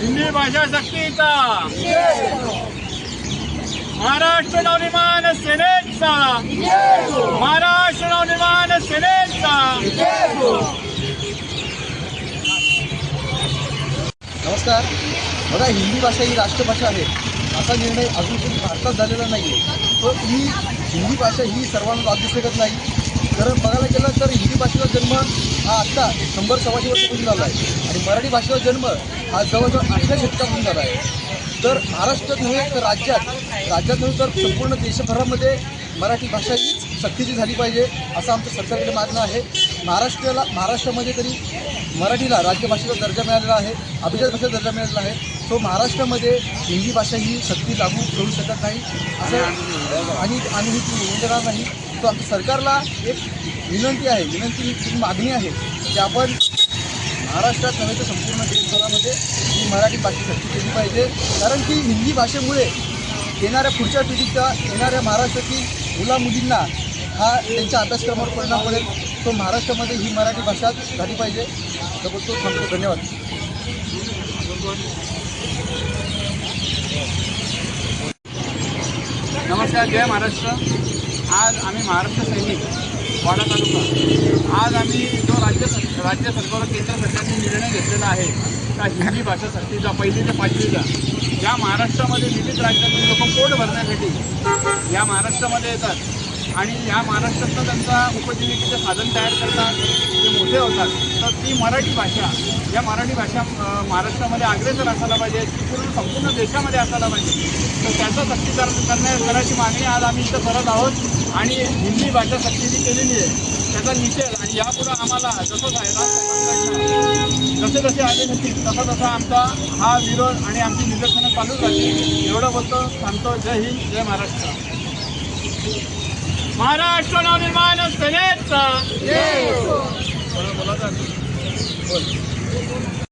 हिंदी भाषा सक्तीचा महाराष्ट्र नवनिर्माण सेनेचा. महाराष्ट्र नवनिर्माण सेनेचा. नमस्कार. बघा हिंदी भाषा ही राष्ट्रभाषा आहे. असा निर्णय अजून भारतात झालेला नाही आहे तर ही हिंदी भाषा ही सर्वांना लागू शकत नाही. कारण बघायला गेलं तर हिंदी भाषेचा जन्म हा आत्ता शंभर सव्वाशे वर्षापूर्वी झाला आहे. आणि मराठी भाषेचा जन्म हा जवळजवळ आठव्या शतकापासून झाला आहे. तर महाराष्ट्रात नव्हे तर राज्यात. राज्यात नव्हे तर संपूर्ण देशभरामध्ये मराठी भाषा हीच सक्तीची झाली पाहिजे असं आमचं सरकारकडे मागणं आहे. महाराष्ट्राला महाराष्ट्रामध्ये तरी मराठीला राज्यभाषेचा दर्जा मिळालेला आहे अभिजात भाषेचा दर्जा मिळालेला आहे. तो महाराष्ट्रामध्ये हिंदी भाषा ही सक्ती लागू करू शकत नाही असं आणि आणि ही ती होऊ नाही. तो आमच्या सरकारला एक विनंती आहे विनंती ही मागणी आहे की आपण महाराष्ट्रात नव्हे तर संपूर्ण देशभरामध्ये ही मराठी भाषा सक्ती केली पाहिजे. कारण की हिंदी भाषेमुळे येणाऱ्या पुढच्या पिढीच्या येणाऱ्या महाराष्ट्रातील मुला मुलींना हा त्यांच्या अभ्यासक्रमावर परिणाम पडेल. तो महाराष्ट्रामध्ये ही मराठी भाषा झाली पाहिजे. तो थांबतो. धन्यवाद. नमस्कार जय महाराष्ट्र. आज आम्ही महाराष्ट्र सैनिक वाडा तालुका. आज आम्ही जो राज्य राज्य सरकार केंद्र सरकारने निर्णय घेतलेला आहे का हिंदी भाषा सक्तीचा पहिली ते पाचवीचा. या महाराष्ट्रामध्ये विविध राज्यातून लोक पोट भरण्यासाठी या महाराष्ट्रामध्ये येतात. आणि या महाराष्ट्रातनं त्यांचा उपजीविकेचं साधन तयार करतात ते मोठे होतात. ती मराठी भाषा. या मराठी भाषा महाराष्ट्रामध्ये अग्रेसर असायला पाहिजे ती पूर्ण संपूर्ण देशामध्ये असायला पाहिजे. तर त्याचं सक्तीकरण करण्या करायची मागणी आज आम्ही इथं करत आहोत आणि हिंदी भाषा सक्तीची केलेली आहे. त्याचा निषेध आणि यापुढं आम्हाला जसं आहे राजकारणाकडनं जसे जसे आले होतील तसा तसा आमचा हा विरोध आणि आमची निदर्शनं चालूच राहतील. एवढं बोलतो सांगतो जय हिंद जय महाराष्ट्र. महाराष्ट्र नवनिर्माण सेनेचा.